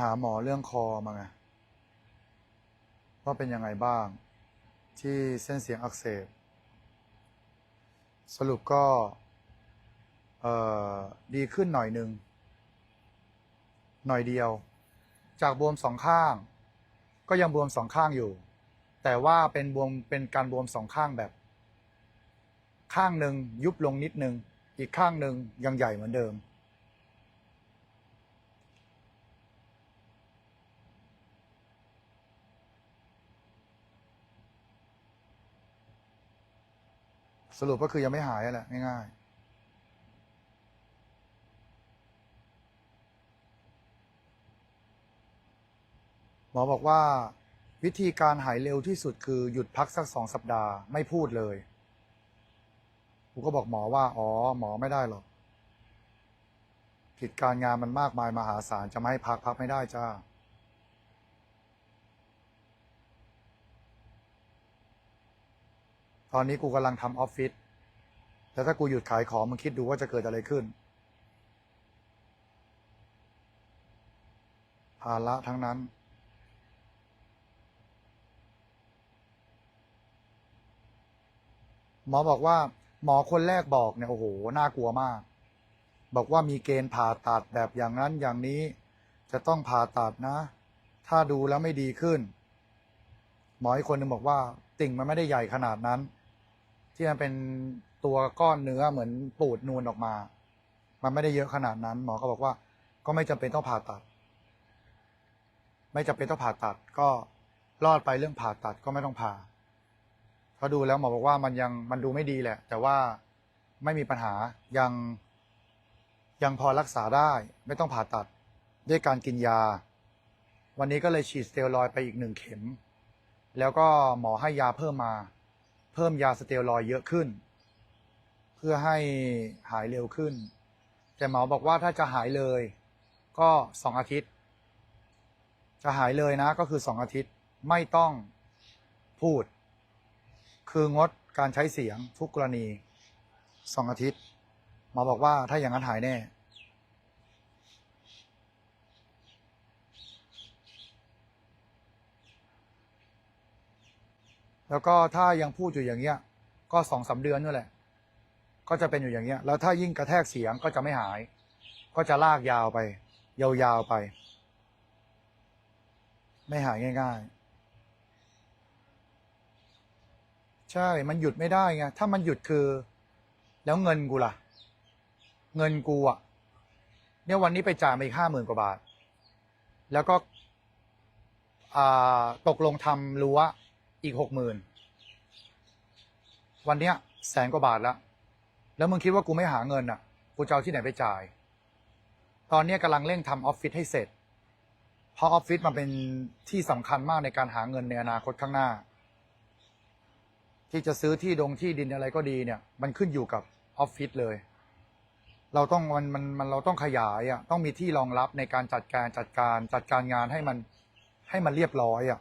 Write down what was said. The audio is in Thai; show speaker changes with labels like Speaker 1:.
Speaker 1: หาหมอเรื่องคอมาไงว่าเป็นยังไงบ้าง ที่เส้นเสียงอักเสบ สรุปก็ดีขึ้นหน่อยหนึ่งหน่อยเดียว จากบวมสองข้าง ก็ยังบวมสองข้างอยู่ แต่ว่าเป็นบวมเป็นการบวมสองข้างแบบ ข้างหนึ่งยุบลงนิดนึง อีกข้างหนึ่งยังใหญ่เหมือนเดิม สรุปก็คือยังไม่หายอะแหละง่ายๆ หมอบอกว่าวิธีการหายเร็วที่สุดคือหยุดพักสักสองสัปดาห์ไม่พูดเลยกูก็บอกหมอว่า อ๋อ หมอไม่ได้หรอกผิดการงานมันมากมายมหาศาลจะไม่ให้พักพักไม่ได้จ้า ตอนนี้กูกำลังทำออฟฟิศแต่ถ้ากูหยุดขายของมึงคิดดูว่าจะเกิดอะไรขึ้น ภาระทั้งนั้น หมอบอกว่า หมอคนแรกบอกเนี่ยโอ้โห น่ากลัวมาก บอกว่ามีเกณฑ์ผ่าตัดแบบอย่างนั้นอย่างนี้ จะต้องผ่าตัดนะ ถ้าดูแล้วไม่ดีขึ้น หมออีกคนหนึ่งบอกว่า ติ่งมันไม่ได้ใหญ่ขนาดนั้น ที่มันเป็นตัวก้อนเนื้อเหมือนปูดนูนออกมา มันไม่ได้เยอะขนาดนั้น หมอก็บอกว่า ก็ไม่จำเป็นต้องผ่าตัด ไม่จำเป็นต้องผ่าตัด ก็รอดไปเรื่องผ่าตัดก็ไม่ต้องผ่าเพราะดูแล้วหมอบอกว่ามันยังมันดูไม่ดีแหละ แต่ว่าไม่มีปัญหายังยังพอรักษาได้ ไม่ต้องผ่าตัดด้วยการกินยา วันนี้ก็เลยฉีดสเตียรอยไปอีกหนึ่งเข็ม แล้วก็หมอให้ยาเพิ่มมา เพิ่มยาสเตียรอยเยอะขึ้น เพื่อให้หายเร็วขึ้น แต่หมอบอกว่าถ้าจะหายเลย ก็สองอาทิตย์ จะหายเลยนะก็คือสองอาทิตย์ไม่ต้องพูด คืองดการใช้เสียงทุกกรณีสองอาทิตย์หมอบอกว่าถ้าอย่างนั้นหายแน่ แล้วก็ถ้ายังพูดอยู่อย่างเงี้ย ก็สองสามเดือนนั่นแหละ ก็จะเป็นอยู่อย่างเงี้ย แล้วถ้ายิ่งกระแทกเสียงก็จะไม่หาย ก็จะลากยาวไป ยาวๆไป ไม่หายง่าย ๆ ใช่ มันหยุดไม่ได้ไง ถ้ามันหยุดคือ แล้วเงินกูล่ะ เงินกูอะเนี่ยวันนี้ไปจ่ายมาอีกห้าหมื่นกว่าบาท แล้วก็ตกลงทำรั้ว อีกหกหมื่นวันเนี้ยแสนกว่าบาทแล้วแล้วมึงคิดว่ากูไม่หาเงินอะ กูจะเอาที่ไหนไปจ่าย ตอนเนี้ยกำลังเร่งทำออฟฟิศให้เสร็จ เพราะออฟฟิศมันเป็นที่สำคัญมากในการหาเงินในอนาคตข้างหน้า ที่จะซื้อที่ดงที่ดินอะไรก็ดีเนี่ย มันขึ้นอยู่กับออฟฟิศเลย เราต้องมันมันมันเราต้องขยายอะต้องมีที่รองรับในการจัดการจัดการจัดการงานให้มันให้มันเรียบร้อยอะ